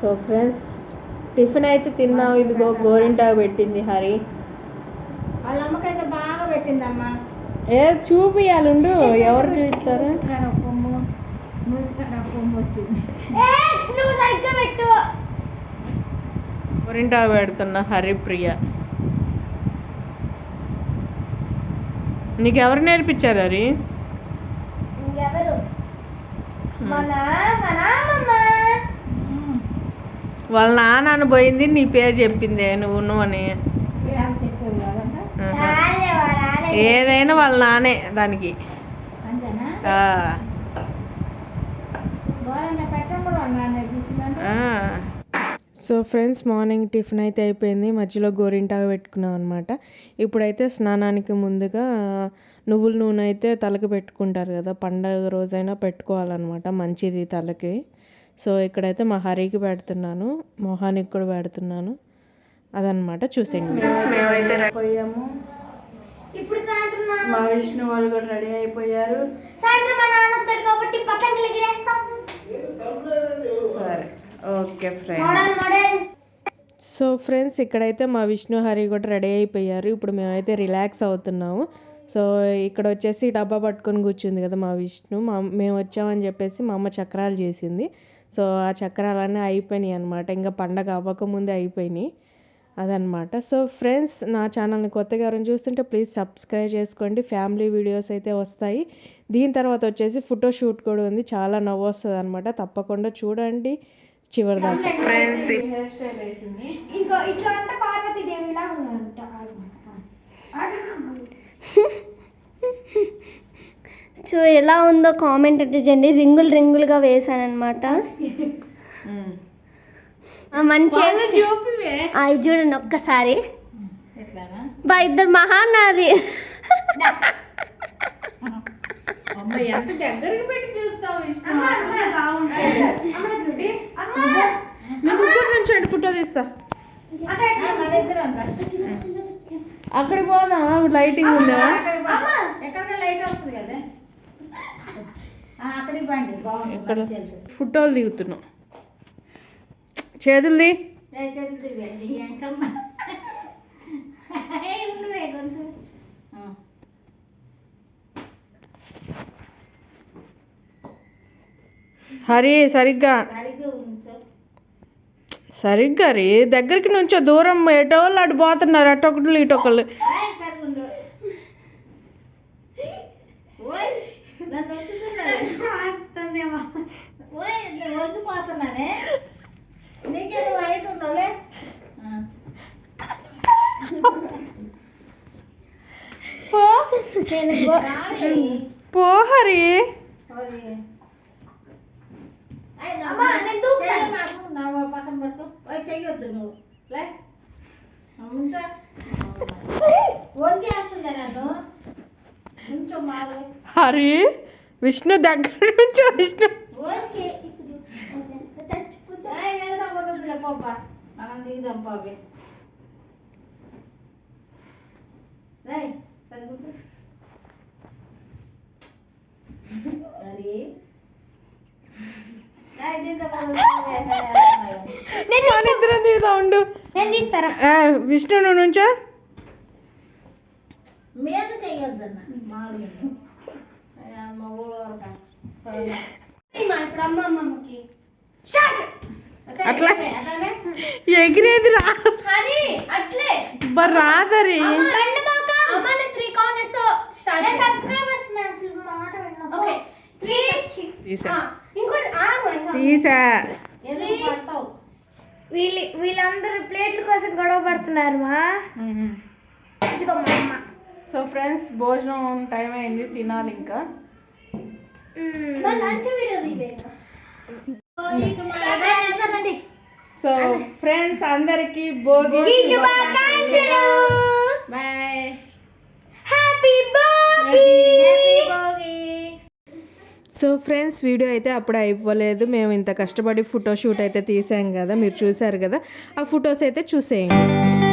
So friends tiffin అయితే తిన్నాం ఇదిగో గోరింటాకు పెట్టింది హరి. వాళ్ళ అమ్మకైతే బాగా పెట్టిందమ్మా. ఏ చూపియాలుండు ఎవరు చూపిస్తారు? గోరింటాకు పెడుతున్నా హరిప్రియ నీకు ఎవరు నేర్పించారు హరి? ఎవరు మన మన వాళ్ళ నాన్న అని పోయింది నీ పేరు చెప్పింది నువ్వు నువ్వు అని. ఏదైనా వాళ్ళ నానే దానికి. సో ఫ్రెండ్స్ మార్నింగ్ టిఫిన్ అయితే అయిపోయింది. మధ్యలో గోరింటాకు పెట్టుకున్నాం అనమాట ఇప్పుడైతే స్నానానికి ముందుగా నువ్వుల నూనె అయితే తలకి పెట్టుకుంటారు కదా పండగ రోజైనా పెట్టుకోవాలన్నమాట మంచిది తలకి. సో ఇక్కడైతే మా హరికి పెడుతున్నాను మొహానికి కూడా పెడుతున్నాను. అదనమాట చూసేయండి. మేమైతే అయిపోయాము. ఇప్పుడు సాయంత్రం మా విష్ణు వాళ్ళు కూడా రెడీ అయిపోయారు. సాయంత్రం మా నాన్న వస్తాడు కాబట్టి పతంగులు ఎగిరేస్తాం సరే. ఓకే ఫ్రెండ్స్ సో ఫ్రెండ్స్ ఇక్కడైతే మా విష్ణు హరి కూడా రెడీ అయిపోయారు. ఇప్పుడు మేమైతే రిలాక్స్ అవుతున్నాము. సో ఇక్కడ వచ్చేసి డబ్బా పట్టుకొని కూర్చుంది కదా మా విష్ణు. మా మేము వచ్చామని చెప్పేసి మా అమ్మ చక్రాలు చేసింది. సో ఆ చక్రాలన్నీ అయిపోయినాయి అనమాట ఇంకా పండగ అవ్వకముందే అయిపోయినాయి అదనమాట సో ఫ్రెండ్స్ నా ఛానల్ని కొత్తగా ఎవరైనా చూస్తుంటే ప్లీజ్ సబ్స్క్రైబ్ చేసుకోండి. ఫ్యామిలీ వీడియోస్ అయితే వస్తాయి. దీని తర్వాత వచ్చేసి ఫోటో షూట్ కూడా ఉంది. చాలా నవ్వు వస్తుంది అనమాట తప్పకుండా చూడండి. చివరి దాకా. ఫ్రెండ్స్ ఇంకో ఇట్లా అంటే పార్వతీదేవిలా ఉందంట? సో ఎలా ఉందో కామెంట్ అయితే చేయండి రింగులు రింగులుగా వేసాను అనమాట మంచి అవి చూడండి ఒక్కసారి. బా ఇద్దరు మహానాది. ఫోటో తీస్తా. అక్కడికి పోదాం లైటింగ్ ఉందా ఎక్కడ లైట్ వస్తుంది కదా అక్కడికి పండి బాగుంది. ఫోటోలు దిగుతున్నాం. చేతులది. హరి సరిగ్గా. సరిగ్గా రీ. దగ్గరికి నుంచో దూరం ఎటోళ్ళు అటు పోతున్నారు. అటొకళ్ళు ఇటొకళ్ళు నన్ను వచ్చుతున్నాడు ఓయ్ నేను వచ్చిపోతున్నానే నీకే నువ్వు ఉండవులే ఆ. పో. హరి. పక్కన ఓయ్, చెయ్యొద్దు నువ్వు. లే. ఉంచా వంచేస్తుంది నన్ను. ఉంచు మారు. హరి విష్ణు దగ్గర నుంచో విష్ణు. దిగుతా ఉండు. నేను తీస్తారా? ఆ, విష్ణు నువ్వు నుంచో. మీద చెయ్యొద్దన్న. మాట విన్నా ఓకే. త్రీ తీసా. వీళ్ళందరూ ప్లేట్ల కోసం గొడవ పడుతున్నారు మా. సో ఫ్రెండ్స్ భోజనం టైం అయింది. తినాలి ఇంకా. సో ఫ్రెండ్స్ అందరికి భోగి శుభాకాంక్షలు. Bye. Happy Bhogi. So friends video అయితే అప్పుడే అయిపోలేదు. మేము ఇంత కష్టపడి ఫోటో షూట్ అయితే తీసాం కదా మీరు చూసారు కదా. ఆ ఫొటోస్ అయితే చూసేయండి.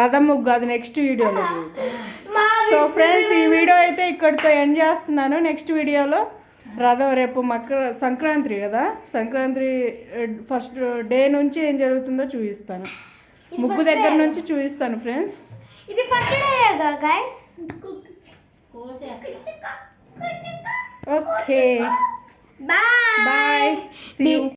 రథం ముగ్గు అది నెక్స్ట్ వీడియోలో సో ఫ్రెండ్స్ ఈ వీడియో అయితే ఇక్కడితో ఎండ్ చేస్తున్నాను. నెక్స్ట్ వీడియోలో రథం రేపు మకర సంక్రాంతి కదా? సంక్రాంతి ఫస్ట్ డే నుంచి ఏం జరుగుతుందో చూపిస్తాను. ముగ్గు దగ్గర నుంచి చూపిస్తాను ఫ్రెండ్స్ ఇది first day guys okay bye bye see you